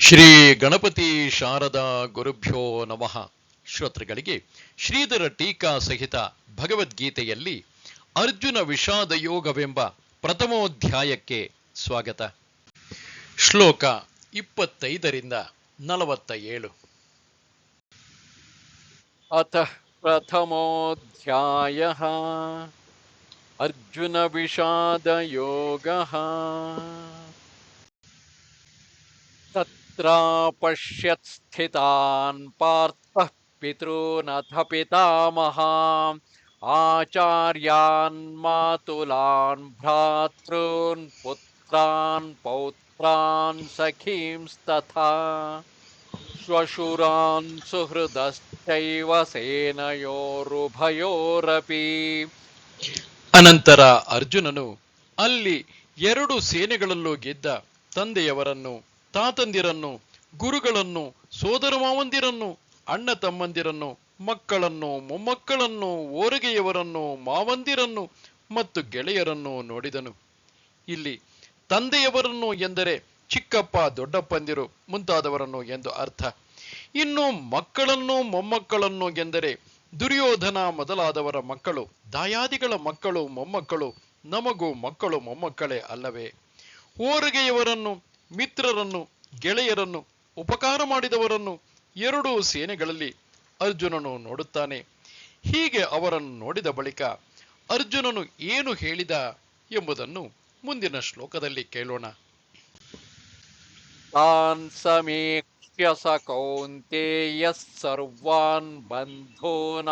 ಶ್ರೀ ಗಣಪತಿ ಶಾರದಾ ಗುರುಭ್ಯೋ ನಮಃ. ಶ್ರೋತೃಗಳಿಗೆ, ಶ್ರೀಧರ ಟೀಕಾ ಸಹಿತ ಭಗವದ್ಗೀತೆಯಲ್ಲಿ ಅರ್ಜುನ ವಿಷಾದ ಯೋಗವೆಂಬ ಪ್ರಥಮೋಧ್ಯಾಯಕ್ಕೆ ಸ್ವಾಗತ. ಶ್ಲೋಕ ಇಪ್ಪತ್ತೈದರಿಂದ ನಲವತ್ತ ಏಳು ಅಥ ಪ್ರಥಮೋಧ್ಯಾಯ. ಅರ್ಜುನ ವಿಷಾದ ಯೋಗ. स्थितान् पार्थः पितॄनथ पितामहान् आचार्यान् मातुलान् भ्रातॄन् पुत्रान् पौत्रान् सखींस्तथा श्वशुरान् सुहृदश्चैव सेनयोरुभयोरपि ಅನಂತರ ಅರ್ಜುನನು ಅಲ್ಲಿ ಎರಡು ಸೇನೆಗಳಲ್ಲೂ ಗೆದ್ದ ತಂದೆಯವರನ್ನು ತಾತಂದಿರನ್ನು, ಗುರುಗಳನ್ನು ಸೋದರ ಮಾವಂದಿರನ್ನು ಅಣ್ಣ ತಮ್ಮಂದಿರನ್ನು ಮಕ್ಕಳನ್ನು, ಮೊಮ್ಮಕ್ಕಳನ್ನು, ಓರಗೆಯವರನ್ನು, ಮಾವಂದಿರನ್ನು ಮತ್ತು ಗೆಳೆಯರನ್ನು ನೋಡಿದನು. ಇಲ್ಲಿ ತಂದೆಯವರನ್ನು ಎಂದರೆ ಚಿಕ್ಕಪ್ಪ, ದೊಡ್ಡಪ್ಪಂದಿರು ಮುಂತಾದವರನ್ನು ಎಂದು ಅರ್ಥ. ಇನ್ನು ಮಕ್ಕಳನ್ನು, ಮೊಮ್ಮಕ್ಕಳನ್ನು ಎಂದರೆ ದುರ್ಯೋಧನ ಮೊದಲಾದವರ ಮಕ್ಕಳು, ದಾಯಾದಿಗಳ ಮಕ್ಕಳು, ಮೊಮ್ಮಕ್ಕಳು, ನಮಗೂ ಮಕ್ಕಳು ಮೊಮ್ಮಕ್ಕಳೇ ಅಲ್ಲವೇ? ಓರಗೆಯವರನ್ನು ಮಿತ್ರರನ್ನು, ಗೆಳೆಯರನ್ನು, ಉಪಕಾರ ಮಾಡಿದವರನ್ನು ಎರಡೂ ಸೇನೆಗಳಲ್ಲಿ ಅರ್ಜುನನು ನೋಡುತ್ತಾನೆ. ಹೀಗೆ ಅವರನ್ನು ನೋಡಿದ ಬಳಿಕ ಅರ್ಜುನನು ಏನು ಹೇಳಿದ ಎಂಬುದನ್ನು ಮುಂದಿನ ಶ್ಲೋಕದಲ್ಲಿ ಕೇಳೋಣ. ತಾನ್ ಸಮೀಕ್ಷ್ಯ ಸ ಸರ್ವಾನ್ ಬಂಧೋ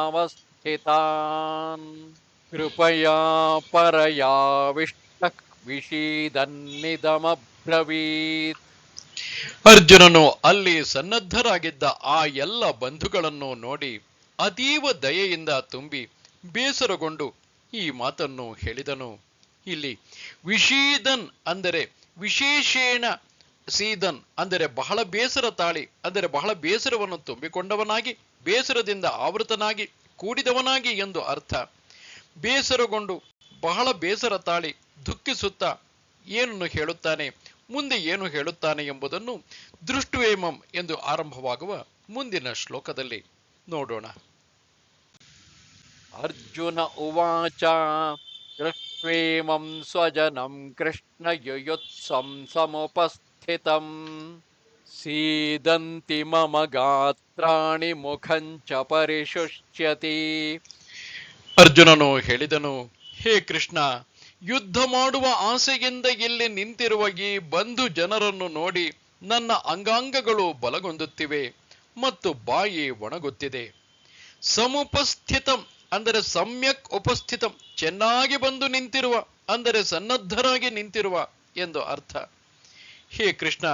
ಕೃಪಯಾ ಪರಯಾ ವಿಷ್ಟಕ್ ವಿಷೀದನ್ನಿದಮ ಬ್ರವೀತ್ ಅರ್ಜುನನು ಅಲ್ಲಿ ಸನ್ನದ್ಧರಾಗಿದ್ದ ಆ ಎಲ್ಲ ಬಂಧುಗಳನ್ನು ನೋಡಿ ಅತೀವ ದಯೆಯಿಂದ ತುಂಬಿ ಬೇಸರಗೊಂಡು ಈ ಮಾತನ್ನು ಹೇಳಿದನು. ಇಲ್ಲಿ ವಿಷೀದನ್ ಅಂದರೆ ವಿಶೇಷೇಣ, ಸೀದನ್ ಅಂದರೆ ಬಹಳ ಬೇಸರ ತಾಳಿ, ಅಂದರೆ ಬಹಳ ಬೇಸರವನ್ನು ತುಂಬಿಕೊಂಡವನಾಗಿ, ಬೇಸರದಿಂದ ಆವೃತನಾಗಿ, ಕೂಡಿದವನಾಗಿ ಎಂದು ಅರ್ಥ. ಬೇಸರಗೊಂಡು ಬಹಳ ಬೇಸರ ತಾಳಿ ದುಃಖಿಸುತ್ತಾ ಏನನ್ನು ಹೇಳುತ್ತಾನೆ? ಮುಂದೆ ಏನು ಹೇಳುತ್ತಾನೆ ಎಂಬುದನ್ನು ದೃಷ್ಟುವೇಮಂ ಎಂದು ಆರಂಭವಾಗುವ ಮುಂದಿನ ಶ್ಲೋಕದಲ್ಲಿ ನೋಡೋಣ. ಅರ್ಜುನ ಉವಾಚ ದೃಷ್ಟ್ವೇಮಂ ಸ್ವಜನಂ ಕೃಷ್ಣ ಯುಯುತ್ಸಂ ಸಮುಪಸ್ಥಿತಂ. ಸೀದಂತಿ ಮಮ ಗಾತ್ರಾಣಿ ಮುಖಂಚ ಪರಿಶುಷ್ಯತಿ ಅರ್ಜುನನು ಹೇಳಿದನು ಹೇ ಕೃಷ್ಣ ಯುದ್ಧ ಮಾಡುವ ಆಸೆಯಿಂದ ಇಲ್ಲಿ ನಿಂತಿರುವ ಈ ಬಂಧು ಜನರನ್ನು ನೋಡಿ ನನ್ನ ಅಂಗಾಂಗಗಳು ಬಲಗೊಂದುತ್ತಿವೆ ಮತ್ತು ಬಾಯಿ ಒಣಗುತ್ತಿದೆ. ಸಮುಪಸ್ಥಿತಂ ಅಂದರೆ ಸಮ್ಯಕ್ ಉಪಸ್ಥಿತಂ ಚೆನ್ನಾಗಿ ಬಂದು ನಿಂತಿರುವ ಅಂದರೆ ಸನ್ನದ್ಧರಾಗಿ ನಿಂತಿರುವ ಎಂದು ಅರ್ಥ. ಹೇ ಕೃಷ್ಣ,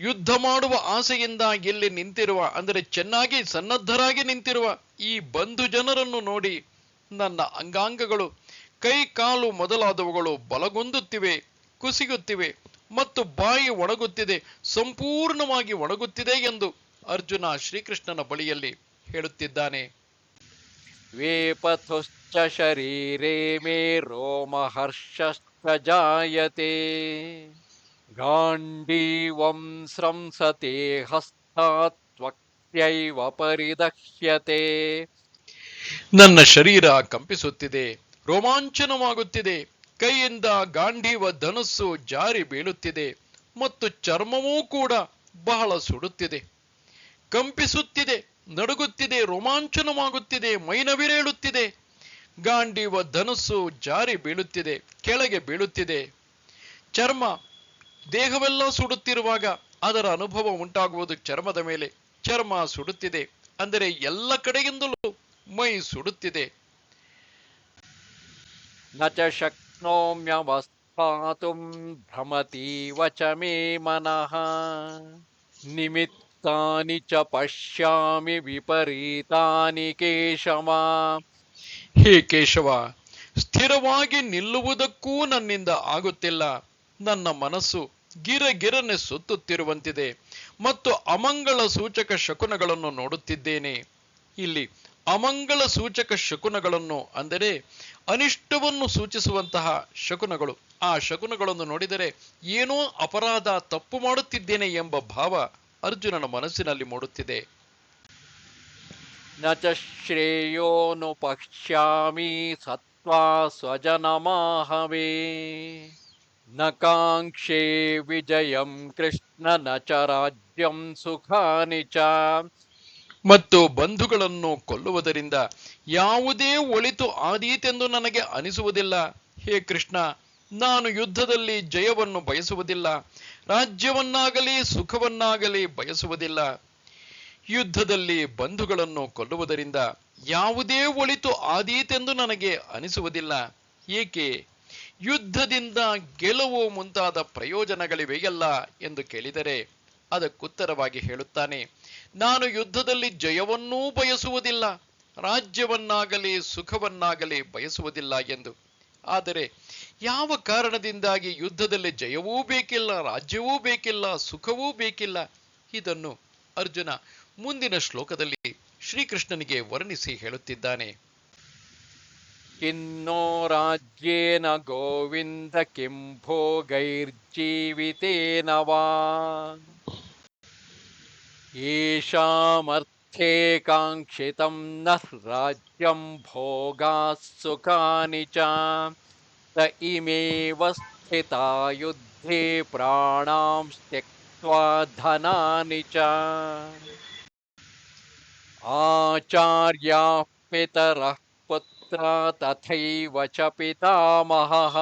ಯುದ್ಧ ಮಾಡುವ ಆಸೆಯಿಂದ ಇಲ್ಲಿ ನಿಂತಿರುವ ಅಂದರೆ ಚೆನ್ನಾಗಿ ಸನ್ನದ್ಧರಾಗಿ ನಿಂತಿರುವ ಈ ಬಂಧು ಜನರನ್ನು ನೋಡಿ ನನ್ನ ಅಂಗಾಂಗಗಳು ಕೈ ಕಾಲು ಮೊದಲಾದವುಗಳು ಬಲಗೊಂದುತ್ತಿವೆ ಕುಸಿಯುತ್ತಿವೆ ಮತ್ತು ಬಾಯಿ ಒಣಗುತ್ತಿದೆ ಸಂಪೂರ್ಣವಾಗಿ ಒಣಗುತ್ತಿದೆ ಎಂದು ಅರ್ಜುನ ಶ್ರೀಕೃಷ್ಣನ ಬಳಿಯಲ್ಲಿ ಹೇಳುತ್ತಿದ್ದಾನೆ. ವೇಪಥುಶ್ಚ ಶರೀರೇ ಮೇ ರೋಮಹರ್ಷಶ್ಚ ಜಾಯತೆ ಗಾಂಡೀವಂ ಸ್ರಂಸತೆ ಪರಿದಕ್ಷ್ಯತೆ. ನನ್ನ ಶರೀರ ಕಂಪಿಸುತ್ತಿದೆ. ರೋಮಾಂಚನವಾಗುತ್ತಿದೆ. ಕೈಯಿಂದ ಗಾಂಧೀವ ಧನಸ್ಸು ಜಾರಿ ಬೀಳುತ್ತಿದೆ. ಮತ್ತು ಚರ್ಮವೂ ಕೂಡ ಬಹಳ ಸುಡುತ್ತಿದೆ. ಕಂಪಿಸುತ್ತಿದೆ, ನಡುಗುತ್ತಿದೆ, ರೋಮಾಂಚನವಾಗುತ್ತಿದೆ, ಮೈನವಿರೇಳುತ್ತಿದೆ. ಗಾಂಡೀವ ಧನಸ್ಸು ಜಾರಿ ಬೀಳುತ್ತಿದೆ, ಕೆಳಗೆ ಬೀಳುತ್ತಿದೆ. ಚರ್ಮ, ದೇಹವೆಲ್ಲ ಸುಡುತ್ತಿರುವಾಗ ಅದರ ಅನುಭವ ಉಂಟಾಗುವುದು ಚರ್ಮದ ಮೇಲೆ. ಚರ್ಮ ಸುಡುತ್ತಿದೆ, ಅಂದರೆ ಎಲ್ಲ ಕಡೆಯಿಂದಲೂ ಮೈ ಸುಡುತ್ತಿದೆ. न च शक्नोम्यवस्थातुं भ्रमतीव च मे मनः निमित्तानि च पश्यामि विपरीतानि केशव ಹೇ ಕೇಶವ ಸ್ಥಿರವಾಗಿ ನಿಲ್ಲುವುದಕ್ಕೂ ನನ್ನಿಂದ ಆಗುತ್ತಿಲ್ಲ ನನ್ನ ಮನಸ್ಸು ಗಿರ ಗಿರನೆ ಸುತ್ತುತ್ತಿರುವಂತಿದೆ ಮತ್ತು ಅಮಂಗಳ ಸೂಚಕ ಶಕುನಗಳನ್ನು ನೋಡುತ್ತಿದ್ದೇನೆ ಇಲ್ಲಿ ಅಮಂಗಳ ಸೂಚಕ ಶಕುನಗಳನ್ನು ಅಂದರೆ ಅನಿಷ್ಟವನ್ನು ಸೂಚಿಸುವಂತಹ ಶಕುನಗಳು. ಆ ಶಕುನಗಳನ್ನು ನೋಡಿದರೆ ಏನೋ ಅಪರಾಧ ತಪ್ಪು ಮಾಡುತ್ತಿದ್ದೇನೆ ಎಂಬ ಭಾವ ಅರ್ಜುನನ ಮನಸ್ಸಿನಲ್ಲಿ ಮೂಡುತ್ತಿದೆ. ನಚ ಶ್ರೇಯೋನು ಪಶ್ಯಾಮಿ ಸತ್ವಾ ಸ್ವಜನಮಾಹವೇ. ನ ಕಾಂಕ್ಷೇ ವಿಜಯಂ ಕೃಷ್ಣ ನ ಚ ರಾಜ್ಯಂ ಸುಖಾನಿ ಚ. ಮತ್ತು ಬಂಧುಗಳನ್ನು ಕೊಲ್ಲುವುದರಿಂದ ಯಾವುದೇ ಒಳಿತು ಆದೀತೆಂದು ನನಗೆ ಅನಿಸುವುದಿಲ್ಲ. ಹೇ ಕೃಷ್ಣ, ನಾನು ಯುದ್ಧದಲ್ಲಿ ಜಯವನ್ನು ಬಯಸುವುದಿಲ್ಲ, ರಾಜ್ಯವನ್ನಾಗಲಿ ಸುಖವನ್ನಾಗಲಿ ಬಯಸುವುದಿಲ್ಲ. ಯುದ್ಧದಲ್ಲಿ ಬಂಧುಗಳನ್ನು ಕೊಲ್ಲುವುದರಿಂದ ಯಾವುದೇ ಒಳಿತು ಆದೀತೆಂದು ನನಗೆ ಅನಿಸುವುದಿಲ್ಲ. ಏಕೆ? ಯುದ್ಧದಿಂದ ಗೆಲುವು ಮುಂತಾದ ಪ್ರಯೋಜನಗಳಿವೆಯಲ್ಲ ಎಂದು ಕೇಳಿದರೆ ಅದಕ್ಕುತ್ತರವಾಗಿ ಹೇಳುತ್ತಾನೆ. ನಾನು ಯುದ್ಧದಲ್ಲಿ ಜಯವನ್ನೂ ಬಯಸುವುದಿಲ್ಲ, ರಾಜ್ಯವನ್ನಾಗಲಿ ಸುಖವನ್ನಾಗಲಿ ಬಯಸುವುದಿಲ್ಲ ಎಂದು. ಆದರೆ ಯಾವ ಕಾರಣದಿಂದಾಗಿ ಯುದ್ಧದಲ್ಲಿ ಜಯವೂ ಬೇಕಿಲ್ಲ, ರಾಜ್ಯವೂ ಬೇಕಿಲ್ಲ, ಸುಖವೂ ಬೇಕಿಲ್ಲ? ಇದನ್ನು ಅರ್ಜುನ ಮುಂದಿನ ಶ್ಲೋಕದಲ್ಲಿ ಶ್ರೀಕೃಷ್ಣನಿಗೆ ವರ್ಣಿಸಿ ಹೇಳುತ್ತಿದ್ದಾನೆ. ಇನ್ನೋ ರಾಜ್ಯೇನ ಗೋವಿಂದ ಕಿಂ ಗೈರ್ಜೀವಿತೇನವಾ वा येषामर्थे काङ्क्षितं नः राज्यं भोगाः सुखानि च। त इमेव स्थिता युद्धे प्राणां त्यक्त्वा धनानि च। आचार्याः पितरः पुत्रा तथैव च पितामहः।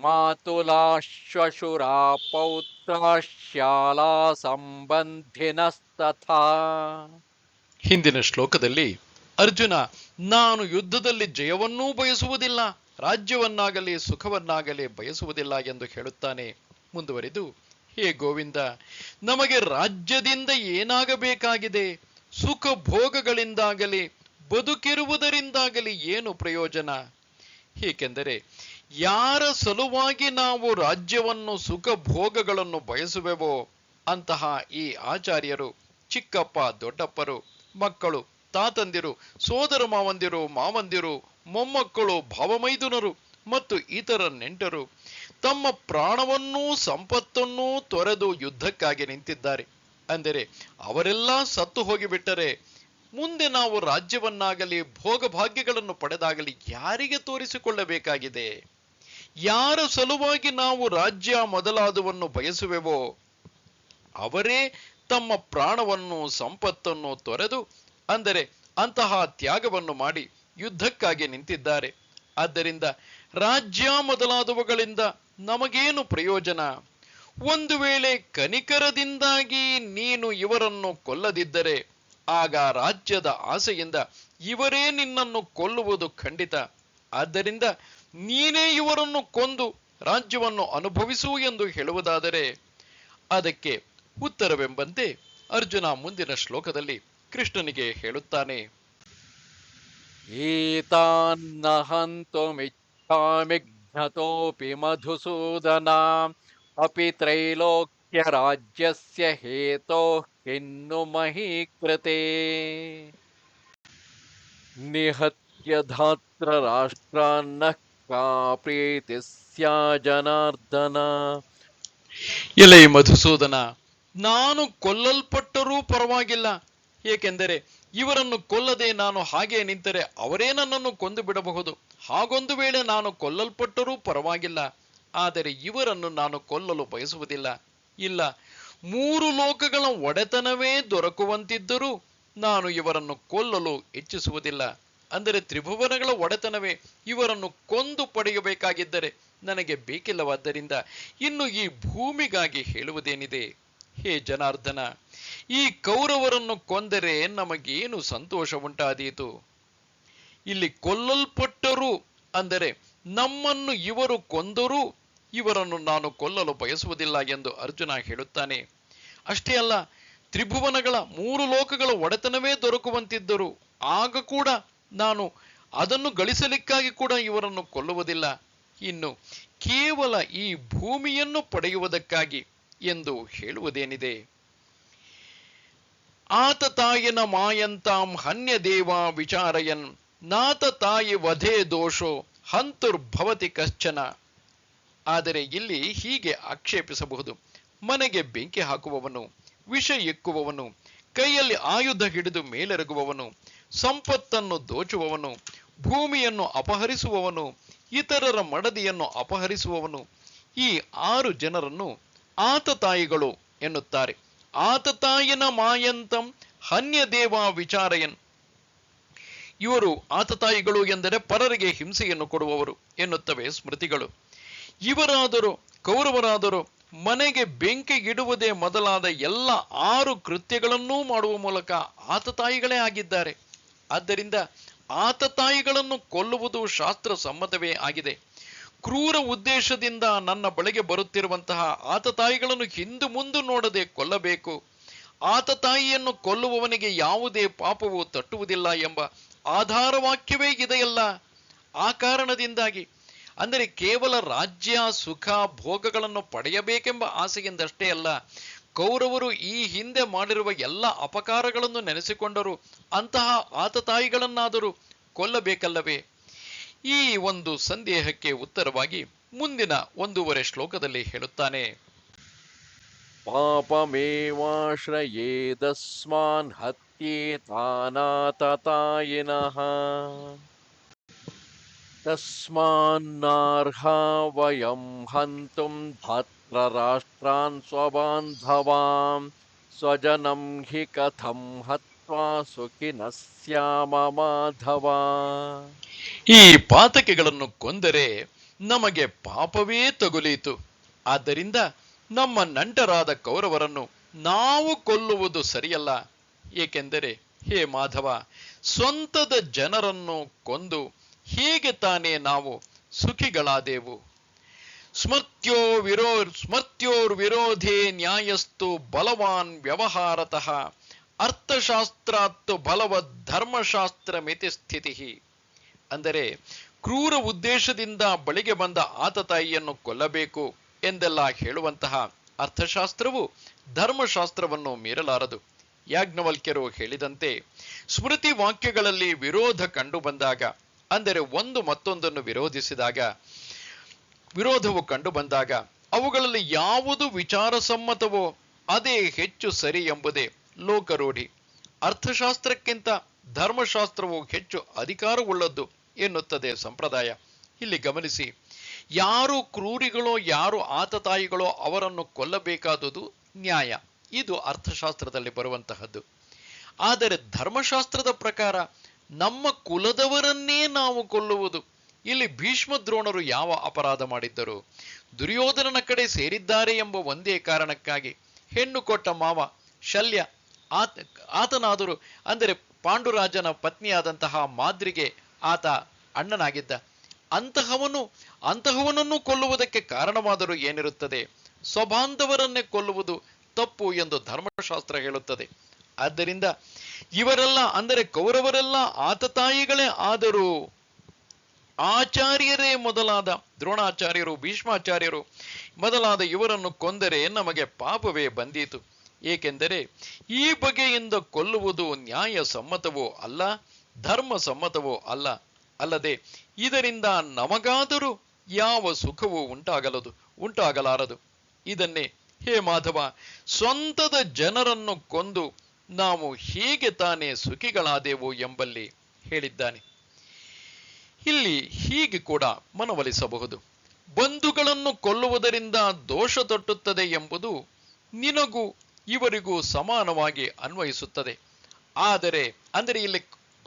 मातुला श्वशुरा पौत्रा शाला सम्बन्धिनस्तथा ಹಿಂದಿನ ಶ್ಲೋಕದಲ್ಲಿ ಅರ್ಜುನ ನಾನು ಯುದ್ಧದಲ್ಲಿ ಜಯವನ್ನೂ ಬಯಸುವುದಿಲ್ಲ ರಾಜ್ಯವನ್ನಾಗಲಿ ಸುಖವನ್ನಾಗಲಿ ಬಯಸುವುದಿಲ್ಲ ಎಂದು ಹೇಳುತ್ತಾನೆ ಮುಂದುವರಿದು ಹೇ ಗೋವಿಂದ ನಮಗೆ ರಾಜ್ಯದಿಂದ ಏನಾಗಬೇಕಾಗಿದೆ ಸುಖ ಭೋಗಗಳಿಂದಾಗಲಿ ಬದುಕಿರುವುದರಿಂದಾಗಲಿ ಏನು ಪ್ರಯೋಜನ ಏಕೆಂದರೆ ಯಾರ ಸಲುವಾಗಿ ನಾವು ರಾಜ್ಯವನ್ನು ಸುಖ ಭೋಗಗಳನ್ನು ಬಯಸುವೆವೋ ಅಂತಹ ಈ ಆಚಾರ್ಯರು ಚಿಕ್ಕಪ್ಪ, ದೊಡ್ಡಪ್ಪರು, ಮಕ್ಕಳು, ತಾತಂದಿರು, ಸೋದರ ಮಾವಂದಿರು ಮಾವಂದಿರು, ಮೊಮ್ಮಕ್ಕಳು, ಭಾವಮೈದುನರು ಮತ್ತು ಇತರ ನೆಂಟರು ತಮ್ಮ ಪ್ರಾಣವನ್ನೂ ಸಂಪತ್ತನ್ನೂ ತೊರೆದು ಯುದ್ಧಕ್ಕಾಗಿ ನಿಂತಿದ್ದಾರೆ. ಅಂದರೆ ಅವರೆಲ್ಲ ಸತ್ತು ಹೋಗಿಬಿಟ್ಟರೆ ಮುಂದೆ ನಾವು ರಾಜ್ಯವನ್ನಾಗಲಿ ಭೋಗಭಾಗ್ಯಗಳನ್ನು ಪಡೆದಾಗಲಿ ಯಾರಿಗೆ ತೋರಿಸಿಕೊಳ್ಳಬೇಕಾಗಿದೆ? ಯಾರ ಸಲುವಾಗಿ ನಾವು ರಾಜ್ಯ ಮೊದಲಾದವನ್ನು ಬಯಸುವೆವೋ, ಅವರೇ ತಮ್ಮ ಪ್ರಾಣವನ್ನು, ಸಂಪತ್ತನ್ನು ತೊರೆದು, ಅಂದರೆ ಅಂತಹ ತ್ಯಾಗವನ್ನು ಮಾಡಿ ಯುದ್ಧಕ್ಕಾಗಿ ನಿಂತಿದ್ದಾರೆ. ಆದ್ದರಿಂದ ರಾಜ್ಯ ಮೊದಲಾದವುಗಳಿಂದ ನಮಗೇನು ಪ್ರಯೋಜನ? ಒಂದು ವೇಳೆ ಕನಿಕರದಿಂದಾಗಿ ನೀನು ಇವರನ್ನು ಕೊಲ್ಲದಿದ್ದರೆ, ಆಗ ರಾಜ್ಯದ ಆಸೆಯಿಂದ ಇವರೇ ನಿನ್ನನ್ನು ಕೊಲ್ಲುವುದು ಖಂಡಿತ. ಆದ್ದರಿಂದ ನೀನೇ ಇವರನ್ನು ಕೊಂದು ರಾಜ್ಯವನ್ನು ಅನುಭವಿಸು ಎಂದು ಹೇಳುವುದಾದರೆ ಅದಕ್ಕೆ ಉತ್ತರವೆಂಬಂತೆ ಅರ್ಜುನ ಮುಂದಿನ ಶ್ಲೋಕದಲ್ಲಿ ಕೃಷ್ಣನಿಗೆ ಹೇಳುತ್ತಾನೆ. ಘತೋಪಿ ಮಧುಸೂದನ, ಅಪಿ ತ್ರೈಲೋಕ್ಯ ರಾಜ್ಯಸ್ಯ ಹೇತೋ ಕಿನ್ನು ಮಹೀಕೃತೆ ನಿಹತ್ಯ ಧಾತ್ರ ರಾಷ್ಟ್ರಾನ್ನ का ಪ್ರೀತಿಸ್ಯ ಜನಾರ್ದನ ಎಲೆ ಮಧುಸೂದನ, ನಾನು ಕೊಲ್ಲಲ್ಪಟ್ಟರೂ ಪರವಾಗಿಲ್ಲ, ಏಕೆಂದರೆ ಇವರನ್ನು ಕೊಲ್ಲದೆ ನಾನು ಹಾಗೆ ನಿಂತರೆ ಅವರೇ ನನ್ನನ್ನು ಕೊಂದು ಬಿಡಬಹುದು. ಹಾಗೊಂದು ವೇಳೆ ನಾನು ಕೊಲ್ಲಲ್ಪಟ್ಟರೂ ಪರವಾಗಿಲ್ಲ, ಆದರೆ ಇವರನ್ನು ನಾನು ಕೊಲ್ಲಲು ಬಯಸುವುದಿಲ್ಲ. ಇಲ್ಲ, ಮೂರು ಲೋಕಗಳ ಒಡೆತನವೇ ದೊರಕುವಂತಿದ್ದರೂ ನಾನು ಇವರನ್ನು ಕೊಲ್ಲಲು ಇಚ್ಛಿಸುವುದಿಲ್ಲ. ಅಂದರೆ ತ್ರಿಭುವನಗಳ ಒಡೆತನವೇ, ಇವರನ್ನು ಕೊಂದು ಪಡೆಯಬೇಕಾಗಿದ್ದರೆ ನನಗೆ ಬೇಕಿಲ್ಲವಾದ್ದರಿಂದ ಇನ್ನು ಈ ಭೂಮಿಗಾಗಿ ಹೇಳುವುದೇನಿದೆ? ಹೇ ಜನಾರ್ದನ, ಈ ಕೌರವರನ್ನು ಕೊಂದರೆ ನಮಗೇನು ಸಂತೋಷ ಉಂಟಾದೀತು ಇಲ್ಲಿ ಕೊಲ್ಲಲ್ಪಟ್ಟರು ಅಂದರೆ ನಮ್ಮನ್ನು ಇವರು ಕೊಂದರೂ ಇವರನ್ನು ನಾನು ಕೊಲ್ಲಲು ಬಯಸುವುದಿಲ್ಲ ಎಂದು ಅರ್ಜುನ ಹೇಳುತ್ತಾನೆ. ಅಷ್ಟೇ ಅಲ್ಲ, ತ್ರಿಭುವನಗಳ ಮೂರು ಲೋಕಗಳ ಒಡೆತನವೇ ದೊರಕುವಂತಿದ್ದರು ಆಗ ಕೂಡ ನಾನು ಅದನ್ನು ಗಳಿಸಲಿಕ್ಕಾಗಿ ಕೂಡ ಇವರನ್ನು ಕೊಲ್ಲುವುದಿಲ್ಲ. ಇನ್ನು ಕೇವಲ ಈ ಭೂಮಿಯನ್ನು ಪಡೆಯುವುದಕ್ಕಾಗಿ ಎಂದು ಹೇಳುವುದೇನಿದೆ? ಆತ ತಾಯಿನ ಮಾಯಂತಾಂ ಹನ್ಯ ದೇವ ವಿಚಾರಯನ್, ನಾತ ತಾಯಿ ವಧೆ ದೋಷೋ ಹಂತುರ್ಭವತಿ ಕಶ್ಚನ. ಆದರೆ ಇಲ್ಲಿ ಹೀಗೆ ಆಕ್ಷೇಪಿಸಬಹುದು. ಮನೆಗೆ ಬೆಂಕಿ ಹಾಕುವವನು, ವಿಷ ಎಕ್ಕುವವನು, ಕೈಯಲ್ಲಿ ಆಯುಧ ಹಿಡಿದು ಮೇಲೆರಗುವವನು ಸಂಪತ್ತನ್ನು ದೋಚುವವನು, ಭೂಮಿಯನ್ನು ಅಪಹರಿಸುವವನು, ಇತರರ ಮಡದಿಯನ್ನು ಅಪಹರಿಸುವವನು, ಈ ಆರು ಜನರನ್ನು ಆತತಾಯಿಗಳು ಎನ್ನುತ್ತಾರೆ. ಆತತಾಯಿನ ಮಾಯಂತಂ ಹನ್ಯದೇವ ವಿಚಾರಯನ್. ಇವರು ಆತತಾಯಿಗಳು ಎಂದರೆ ಪರರಿಗೆ ಹಿಂಸೆಯನ್ನು ಕೊಡುವವರು ಎನ್ನುತ್ತವೆ ಸ್ಮೃತಿಗಳು. ಇವರಾದರೂ, ಕೌರವರಾದರೂ ಮನೆಗೆ ಬೆಂಕಿಗಿಡುವುದೇ ಮೊದಲಾದ ಎಲ್ಲ ಆರು ಕೃತ್ಯಗಳನ್ನೂ ಮಾಡುವ ಮೂಲಕ ಆತತಾಯಿಗಳೇ ಆಗಿದ್ದಾರೆ. ಆದ್ದರಿಂದ ಆತ ತಾಯಿಗಳನ್ನು ಕೊಲ್ಲುವುದು ಶಾಸ್ತ್ರ ಸಮ್ಮತವೇ ಆಗಿದೆ. ಕ್ರೂರ ಉದ್ದೇಶದಿಂದ ನನ್ನ ಬಳಿಗೆ ಬರುತ್ತಿರುವಂತಹ ಆತ ತಾಯಿಗಳನ್ನು ಹಿಂದು ಮುಂದು ನೋಡದೆ ಕೊಲ್ಲಬೇಕು. ಆತ ತಾಯಿಯನ್ನು ಕೊಲ್ಲುವವನಿಗೆ ಯಾವುದೇ ಪಾಪವು ತಟ್ಟುವುದಿಲ್ಲ ಎಂಬ ಆಧಾರವಾಕ್ಯವೇ ಇದೆಯಲ್ಲ. ಆ ಕಾರಣದಿಂದಾಗಿ, ಅಂದರೆ ಕೇವಲ ರಾಜ್ಯ, ಸುಖ, ಭೋಗಗಳನ್ನು ಪಡೆಯಬೇಕೆಂಬ ಆಸೆಯಿಂದಷ್ಟೇ ಅಲ್ಲ ಕೌರವರು ಈ ಹಿಂದೆ ಮಾಡಿರುವ ಎಲ್ಲ ಅಪಕಾರಗಳನ್ನು ನೆನೆಸಿಕೊಂಡರು. ಅಂತಹ ಆತ ತಾಯಿಗಳನ್ನಾದರೂ ಕೊಲ್ಲಬೇಕಲ್ಲವೇ? ಈ ಒಂದು ಸಂದೇಹಕ್ಕೆ ಉತ್ತರವಾಗಿ ಮುಂದಿನ ಒಂದೂವರೆ ಶ್ಲೋಕದಲ್ಲಿ ಹೇಳುತ್ತಾನೆ. ಪಾಪಮೇವಾಶ್ರಯೇದಸ್ಮಾನ್ ಹತ್ಯೇತಾನಾತತಾಯಿನಃ ತಸ್ಮಾನ್ನಾರ್ಹ ವಯಂ ಹಂತುಂ ಧಾತ್ರರಾಷ್ಟ್ರಾನ್ स्वबान्धवां ಸ್ವಜನಂ ಹಿ ಕಥಂ ಹತ್ವಾ ಸುಖಿನ ಸ್ಯಾಮ ಮಾಧವ ಈ ಪಾತಕಿಗಳನ್ನು ಕೊಂದರೆ ನಮಗೆ ಪಾಪವೇ ತಗುಲೀತು. ಆದ್ದರಿಂದ ನಮ್ಮ ನಂಟರಾದ ಕೌರವರನ್ನು ನಾವು ಕೊಲ್ಲುವುದು ಸರಿಯಲ್ಲ. ಏಕೆಂದರೆ, ಹೇ ಮಾಧವ, ಸ್ವಂತದ ಜನರನ್ನು ಕೊಂದು ಹೇಗೆ ತಾನೇ ನಾವು ಸುಖಿಗಳಾದೆವು? ಸ್ಮರ್ತ್ಯೋ ವಿರೋ ಸ್ಮರ್ತ್ಯೋರ್ ವಿರೋಧೇ ನ್ಯಾಯಸ್ತು ಬಲವಾನ್ ವ್ಯವಹಾರತಃ. ಅರ್ಥಶಾಸ್ತ್ರಾತ್ತು ಬಲವದ್ ಧರ್ಮಶಾಸ್ತ್ರ ಮಿತಿ ಸ್ಥಿತಿ. ಅಂದರೆ, ಕ್ರೂರ ಉದ್ದೇಶದಿಂದ ಬಳಿಗೆ ಬಂದ ಆತ ತಾಯಿಯನ್ನು ಕೊಲ್ಲಬೇಕು ಎಂದೆಲ್ಲ ಹೇಳುವಂತಹ ಅರ್ಥಶಾಸ್ತ್ರವು ಧರ್ಮಶಾಸ್ತ್ರವನ್ನು ಮೀರಲಾರದು. ಯಾಜ್ಞವಲ್ಕ್ಯರು ಹೇಳಿದಂತೆ, ಸ್ಮೃತಿ ವಾಕ್ಯಗಳಲ್ಲಿ ವಿರೋಧ ಕಂಡು ಬಂದಾಗ, ಅಂದರೆ ಒಂದು ಮತ್ತೊಂದನ್ನು ವಿರೋಧಿಸಿದಾಗ ವಿರೋಧವು ಕಂಡು ಬಂದಾಗ ಅವುಗಳಲ್ಲಿ ಯಾವುದು ವಿಚಾರಸಮ್ಮತವೋ ಅದೇ ಹೆಚ್ಚು ಸರಿ ಎಂಬುದೇ ಲೋಕರೂಢಿ. ಅರ್ಥಶಾಸ್ತ್ರಕ್ಕಿಂತ ಧರ್ಮಶಾಸ್ತ್ರವು ಹೆಚ್ಚು ಅಧಿಕಾರವುಳ್ಳದ್ದು ಎನ್ನುತ್ತದೆ ಸಂಪ್ರದಾಯ. ಇಲ್ಲಿ ಗಮನಿಸಿ, ಯಾರು ಕ್ರೂರಿಗಳೋ, ಯಾರು ಆತತಾಯಿಗಳೋ ಅವರನ್ನು ಕೊಲ್ಲಬೇಕಾದುದು ನ್ಯಾಯ. ಇದು ಅರ್ಥಶಾಸ್ತ್ರದಲ್ಲಿ ಬರುವಂತಹದ್ದು. ಆದರೆ ಧರ್ಮಶಾಸ್ತ್ರದ ಪ್ರಕಾರ ನಮ್ಮ ಕುಲದವರನ್ನೇ ನಾವು ಕೊಲ್ಲುವುದು ಇಲ್ಲಿ ಭೀಷ್ಮ ದ್ರೋಣರು ಯಾವ ಅಪರಾಧ ಮಾಡಿದ್ದರು? ದುರ್ಯೋಧನನ ಕಡೆ ಸೇರಿದ್ದಾರೆ ಎಂಬ ಒಂದೇ ಕಾರಣಕ್ಕಾಗಿ ಹೆಣ್ಣು ಕೊಟ್ಟ ಮಾವ ಶಲ್ಯ, ಆತ, ಆತನಾದರೂ ಅಂದರೆ ಪಾಂಡುರಾಜನ ಪತ್ನಿಯಾದಂತಹ ಮಾದ್ರಿಗೆ ಆತ ಅಣ್ಣನಾಗಿದ್ದ. ಅಂತಹವನು, ಅಂತಹವನನ್ನು ಕೊಲ್ಲುವುದಕ್ಕೆ ಕಾರಣವಾದರೂ ಏನಿರುತ್ತದೆ? ಸ್ವಬಾಂಧವರನ್ನೇ ಕೊಲ್ಲುವುದು ತಪ್ಪು ಎಂದು ಧರ್ಮಶಾಸ್ತ್ರ ಹೇಳುತ್ತದೆ. ಆದ್ದರಿಂದ ಇವರೆಲ್ಲ ಅಂದರೆ ಕೌರವರೆಲ್ಲ ಆತತಾಯಿಗಳೇ ಆದರೂ. ಆಚಾರ್ಯರೇ ಮೊದಲಾದ, ದ್ರೋಣಾಚಾರ್ಯರು, ಭೀಷ್ಮಾಚಾರ್ಯರು ಮೊದಲಾದ ಇವರನ್ನು ಕೊಂದರೆ ನಮಗೆ ಪಾಪವೇ ಬಂದೀತು. ಏಕೆಂದರೆ ಈ ಬಗೆಯಿಂದ ಕೊಲ್ಲುವುದು ನ್ಯಾಯ ಸಮ್ಮತವೋ ಅಲ್ಲ ಧರ್ಮ ಸಮ್ಮತವೋ ಅಲ್ಲ, ಅಲ್ಲದೆ ಇದರಿಂದ ನಮಗಾದರೂ ಯಾವ ಸುಖವೂ ಉಂಟಾಗಲದು, ಉಂಟಾಗಲಾರದು. ಇದನ್ನೇ, ಹೇ ಮಾಧವ, ಸ್ವಂತದ ಜನರನ್ನು ಕೊಂದು ನಾವು ಹೇಗೆ ತಾನೇ ಸುಖಿಗಳಾದೆವು ಎಂಬಲ್ಲಿ ಹೇಳಿದ್ದಾನೆ. ಇಲ್ಲಿ ಹೀಗೆ ಕೂಡ ಮನವೊಲಿಸಬಹುದು. ಬಂಧುಗಳನ್ನು ಕೊಲ್ಲುವುದರಿಂದ ದೋಷ ತೊಟ್ಟುತ್ತದೆ ಎಂಬುದು ನಿನಗೂ ಇವರಿಗೂ ಸಮಾನವಾಗಿ ಅನ್ವಯಿಸುತ್ತದೆ. ಆದರೆ, ಅಂದರೆ ಇಲ್ಲಿ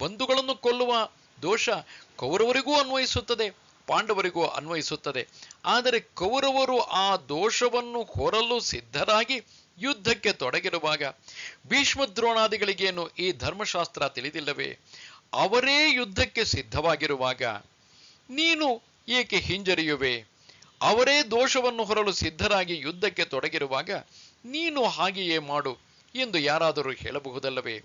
ಬಂಧುಗಳನ್ನು ಕೊಲ್ಲುವ ದೋಷ ಕೌರವರಿಗೂ ಅನ್ವಯಿಸುತ್ತದೆ, ಪಾಂಡವರಿಗೂ ಅನ್ವಯಿಸುತ್ತದೆ. ಆದರೆ ಕೌರವರು ಆ ದೋಷವನ್ನು ಹೊರಲು ಸಿದ್ಧರಾಗಿ ಯುದ್ಧಕ್ಕೆ ತೊಡಗಿರುವಾಗ ಭೀಷ್ಮ ಭೀಷ್ಮದ್ರೋಣಾದಿಗಳಿಗೇನು ಈ ಧರ್ಮಶಾಸ್ತ್ರ ತಿಳಿದಿಲ್ಲವೇ? ಅವರೇ ಯುದ್ಧಕ್ಕೆ ಸಿದ್ಧವಾಗಿರುವಾಗ ನೀನು ಏಕೆ ಹಿಂಜರಿಯುವೆ? ಅವರೇ ದೋಷವನ್ನು ಹೊರಲು ಸಿದ್ಧರಾಗಿ ಯುದ್ಧಕ್ಕೆ ತೊಡಗಿರುವಾಗ ನೀನು ಹಾಗೆಯೇ ಮಾಡು ಎಂದು ಯಾರಾದರೂ ಹೇಳಬಹುದಲ್ಲವೇ?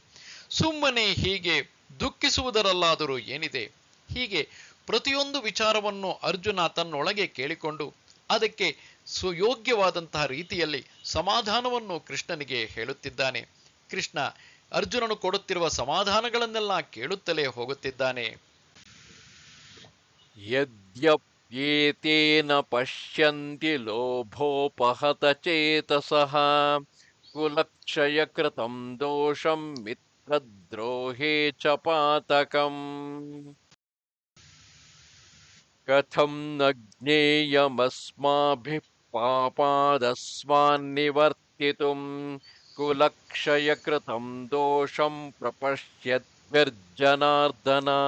ಸುಮ್ಮನೆ ಹೀಗೆ ದುಃಖಿಸುವುದರಲ್ಲಾದರೂ ಏನಿದೆ? ಹೀಗೆ ಪ್ರತಿಯೊಂದು ವಿಚಾರವನ್ನು ಅರ್ಜುನ ತನ್ನೊಳಗೆ ಕೇಳಿಕೊಂಡು ಅದಕ್ಕೆ ಸುಯೋಗ್ಯವಾದಂತಹ ರೀತಿಯಲ್ಲಿ ಸಮಾಧಾನವನ್ನು ಕೃಷ್ಣನಿಗೆ ಹೇಳುತ್ತಿದ್ದಾನೆ. ಕೃಷ್ಣ ಅರ್ಜುನನು ಕೊಡುತ್ತಿರುವ ಸಮಾಧಾನಗಳನ್ನೆಲ್ಲ ಕೇಳುತ್ತಲೇ ಹೋಗುತ್ತಿದ್ದಾನೆ. यद्यप्येतेन पश्यन्ति लोभोपहतचेतसः कुलक्षयकृतं दोषं मित्रद्रोहे च पातकम्। कथं न ज्ञेयमस्माभिः पापादस्मान्निवर्तितुं कुलक्षयकृतं दोषं प्रपश्यद्भिर्जनार्दना।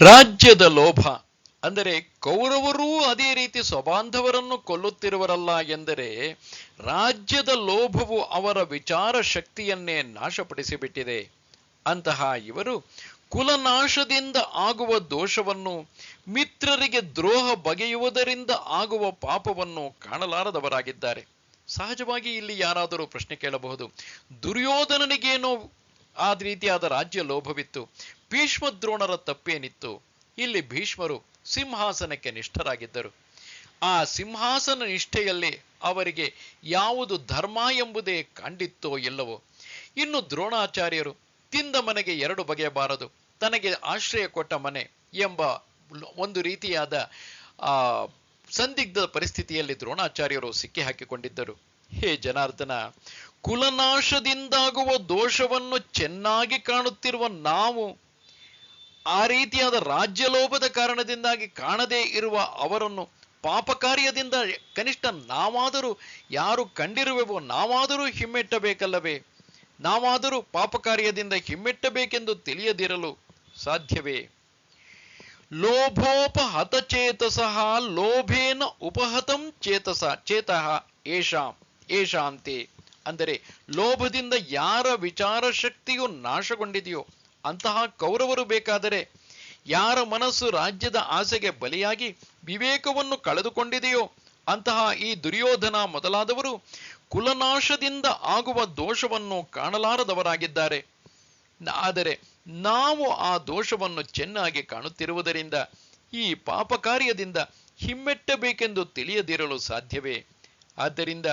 ರಾಜ್ಯದ ಲೋಭ. ಅಂದರೆ ಕೌರವರೂ ಅದೇ ರೀತಿ ಸ್ವಬಾಂಧವರನ್ನು ಕೊಲ್ಲುತ್ತಿರುವರಲ್ಲ ಎಂದರೆ ರಾಜ್ಯದ ಲೋಭವು ಅವರ ವಿಚಾರ ಶಕ್ತಿಯನ್ನೇ ನಾಶಪಡಿಸಿಬಿಟ್ಟಿದೆ. ಅಂತಹ ಇವರು ಕುಲನಾಶದಿಂದ ಆಗುವ ದೋಷವನ್ನು, ಮಿತ್ರರಿಗೆ ದ್ರೋಹ ಬಗೆಯುವುದರಿಂದ ಆಗುವ ಪಾಪವನ್ನು ಕಾಣಲಾರದವರಾಗಿದ್ದಾರೆ. ಸಹಜವಾಗಿ ಇಲ್ಲಿ ಯಾರಾದರೂ ಪ್ರಶ್ನೆ ಕೇಳಬಹುದು. ದುರ್ಯೋಧನನಿಗೇನೋ ಆ ರೀತಿಯಾದ ರಾಜ್ಯ ಲೋಭವಿತ್ತು. ಭೀಷ್ಮ ದ್ರೋಣರ ತಪ್ಪೇನಿತ್ತು? ಇಲ್ಲಿ ಭೀಷ್ಮರು ಸಿಂಹಾಸನಕ್ಕೆ ನಿಷ್ಠರಾಗಿದ್ದರು. ಆ ಸಿಂಹಾಸನ ನಿಷ್ಠೆಯಲ್ಲಿ ಅವರಿಗೆ ಯಾವುದು ಧರ್ಮ ಎಂಬುದೇ ಕಂಡಿತ್ತೋ ಇಲ್ಲವೋ? ಇನ್ನು ದ್ರೋಣಾಚಾರ್ಯರು ತಿಂದ ಮನೆಗೆ ಎರಡು ಬಗೆಯಬಾರದು. ತನಗೆ ಆಶ್ರಯ ಕೊಟ್ಟ ಮನೆ ಎಂಬ ಒಂದು ರೀತಿಯಾದ, ಆ, ಸಂದಿಗ್ಧ ಪರಿಸ್ಥಿತಿಯಲ್ಲಿ ದ್ರೋಣಾಚಾರ್ಯರು ಸಿಕ್ಕಿ ಹಾಕಿಕೊಂಡಿದ್ದರು. ಹೇ ಜನಾರ್ದನ, ಕುಲನಾಶದಿಂದಾಗುವ ದೋಷವನ್ನು ಚೆನ್ನಾಗಿ ಕಾಣುತ್ತಿರುವ ನಾವು ಆ ರೀತಿಯಾದ ರಾಜ್ಯ ಲೋಭದ ಕಾರಣದಿಂದಾಗಿ ಕಾಣದೇ ಇರುವ ಅವರನ್ನು ಪಾಪ ಕಾರ್ಯದಿಂದ ಕನಿಷ್ಠ ನಾವಾದರೂ ಯಾರು ಕಂಡಿರುವೆವೋ ನಾವಾದರೂ ಹಿಮ್ಮೆಟ್ಟಬೇಕಲ್ಲವೇ? ನಾವಾದರೂ ಪಾಪ ಕಾರ್ಯದಿಂದ ಹಿಮ್ಮೆಟ್ಟಬೇಕೆಂದು ತಿಳಿಯದಿರಲು ಸಾಧ್ಯವೇ? ಲೋಭೋಪಹತ ಚೇತಸಃ ಲೋಭೇನ ಉಪಹತಂ ಚೇತಸ ಚೇತಃ ಏಷಾಂ ಏಷಾಂತೆ. ಅಂದರೆ ಲೋಭದಿಂದ ಯಾರ ವಿಚಾರ ಶಕ್ತಿಯು ನಾಶಗೊಂಡಿದೆಯೋ ಅಂತಹ ಕೌರವರು ಬೇಕಾದರೆ ಯಾರ ಮನಸ್ಸು ರಾಜ್ಯದ ಆಸೆಗೆ ಬಲಿಯಾಗಿ ವಿವೇಕವನ್ನು ಕಳೆದುಕೊಂಡಿದೆಯೋ ಅಂತಹ ಈ ದುರ್ಯೋಧನ ಮೊದಲಾದವರು ಕುಲನಾಶದಿಂದ ಆಗುವ ದೋಷವನ್ನು ಕಾಣಲಾರದವರಾಗಿದ್ದಾರೆ. ಆದರೆ ನಾವು ಆ ದೋಷವನ್ನು ಚೆನ್ನಾಗಿ ಕಾಣುತ್ತಿರುವುದರಿಂದ ಈ ಪಾಪ ಕಾರ್ಯದಿಂದ ಹಿಮ್ಮೆಟ್ಟಬೇಕೆಂದು ತಿಳಿಯದಿರಲು ಸಾಧ್ಯವೇ? ಆದ್ದರಿಂದ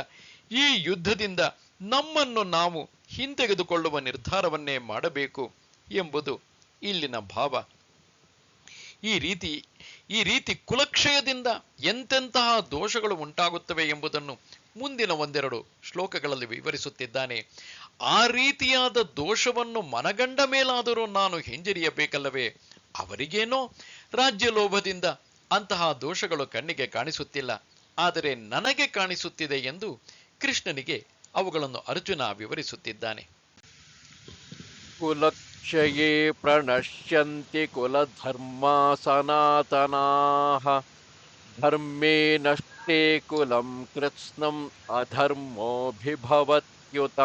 ಈ ಯುದ್ಧದಿಂದ ನಮ್ಮನ್ನು ನಾವು ಹಿಂತೆಗೆದುಕೊಳ್ಳುವ ನಿರ್ಧಾರವನ್ನೇ ಮಾಡಬೇಕು. ಎಂಬುದು ಇಲ್ಲಿನ ಭಾವ. ಈ ರೀತಿ ಈ ರೀತಿ ಕುಲಕ್ಷಯದಿಂದ ಎಂತೆಂತಹ ದೋಷಗಳು ಉಂಟಾಗುತ್ತವೆ ಎಂಬುದನ್ನು ಮುಂದಿನ ಒಂದೆರಡು ಶ್ಲೋಕಗಳಲ್ಲಿ ವಿವರಿಸುತ್ತಿದ್ದಾನೆ. ಆ ರೀತಿಯಾದ ದೋಷವನ್ನು ಮನಗಂಡ ಮೇಲಾದರೂ ನಾನು ಹಿಂಜರಿಯಬೇಕಲ್ಲವೇ? ಅವರಿಗೇನೋ ರಾಜ್ಯ ಲೋಭದಿಂದ ಅಂತಹ ದೋಷಗಳು ಕಣ್ಣಿಗೆ ಕಾಣಿಸುತ್ತಿಲ್ಲ. ಆದರೆ ನನಗೆ ಕಾಣಿಸುತ್ತಿದೆ ಎಂದು ಕೃಷ್ಣನಿಗೆ ಅವುಗಳನ್ನು ಅರ್ಜುನ ವಿವರಿಸುತ್ತಿದ್ದಾನೆ. कुलक्षये प्रणश्यन्ति कुलधर्मा सनातनाः धर्मे नष्टे कुलं कृत्स्नम् अधर्मोऽभिभवत्युत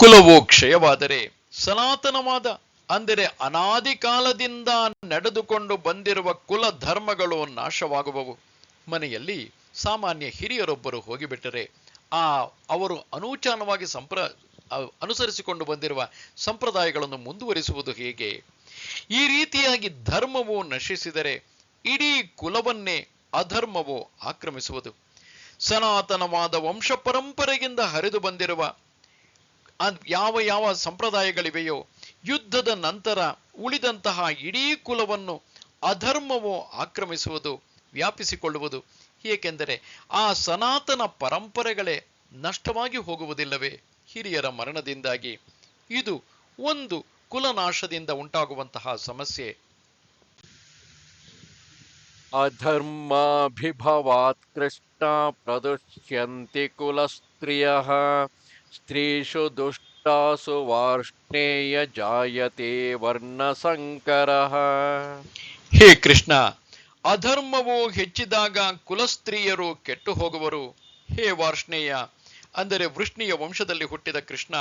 ಕುಲವು ಕ್ಷಯವಾದರೆ ಸನಾತನವಾದ ಅಂದರೆ ಅನಾದಿ ಕಾಲದಿಂದ ನಡೆದುಕೊಂಡು ಬಂದಿರುವ ಕುಲ ಧರ್ಮಗಳು ನಾಶವಾಗುವವು ಮನೆಯಲ್ಲಿ ಸಾಮಾನ್ಯ ಹಿರಿಯರೊಬ್ಬರು ಹೋಗಿಬಿಟ್ಟರೆ ಆ ಅವರು ಅನೂಚಾನವಾಗಿ ಸಂಪ್ರ ಅ- ಅನುಸರಿಸಿಕೊಂಡು ಬಂದಿರುವ ಸಂಪ್ರದಾಯಗಳನ್ನು ಮುಂದುವರಿಸುವುದು ಹೇಗೆ? ಈ ರೀತಿಯಾಗಿ ಧರ್ಮವು ನಶಿಸಿದರೆ ಇಡೀ ಕುಲವನ್ನೇ ಅಧರ್ಮವು ಆಕ್ರಮಿಸುವುದು. ಸನಾತನವಾದ ವಂಶ ಪರಂಪರೆಯಿಂದ ಹರಿದು ಬಂದಿರುವ ಯಾವ ಯಾವ ಸಂಪ್ರದಾಯಗಳಿವೆಯೋ, ಯುದ್ಧದ ನಂತರ ಉಳಿದಂತಹ ಇಡೀ ಕುಲವನ್ನು ಅಧರ್ಮವು ಆಕ್ರಮಿಸುವುದು, ವ್ಯಾಪಿಸಿಕೊಳ್ಳುವುದು. ಏಕೆಂದರೆ ಆ ಸನಾತನ ಪರಂಪರೆಗಳೇ ನಷ್ಟವಾಗಿ ಹೋಗುವುದಿಲ್ಲವೇ? ಹಿರಿಯರ ಮರಣದಿಂದಾಗಿ ಇದು ಒಂದು ಕುಲನಾಶದಿಂದ ಉಂಟಾಗುವಂತಹ ಸಮಸ್ಯೆ. ಅಧರ್ಮಾಭಿಭವಾತ್ ಕೃಷ್ಣ ಪ್ರದುಷ್ಯಂತಿ ಕುಲಸ್ತ್ರೀಯ ಸ್ತ್ರೀಷು ದುಷ್ಟಾಸು ವಾರ್ಷ್ಣೇಯ ಜಾಯತೆ ವರ್ಣಸಂಕರ. ಹೇ ಕೃಷ್ಣ ಅಧರ್ಮವು ಹೆಚ್ಚಿದಾಗ ಕುಲಸ್ತ್ರೀಯರು ಕೆಟ್ಟು ಹೋಗುವರು. ಹೇ ವಾರ್ಷ್ಣೇಯ ಅಂದರೆ ವೃಷ್ಣಿಯ ವಂಶದಲ್ಲಿ ಹುಟ್ಟಿದ ಕೃಷ್ಣ,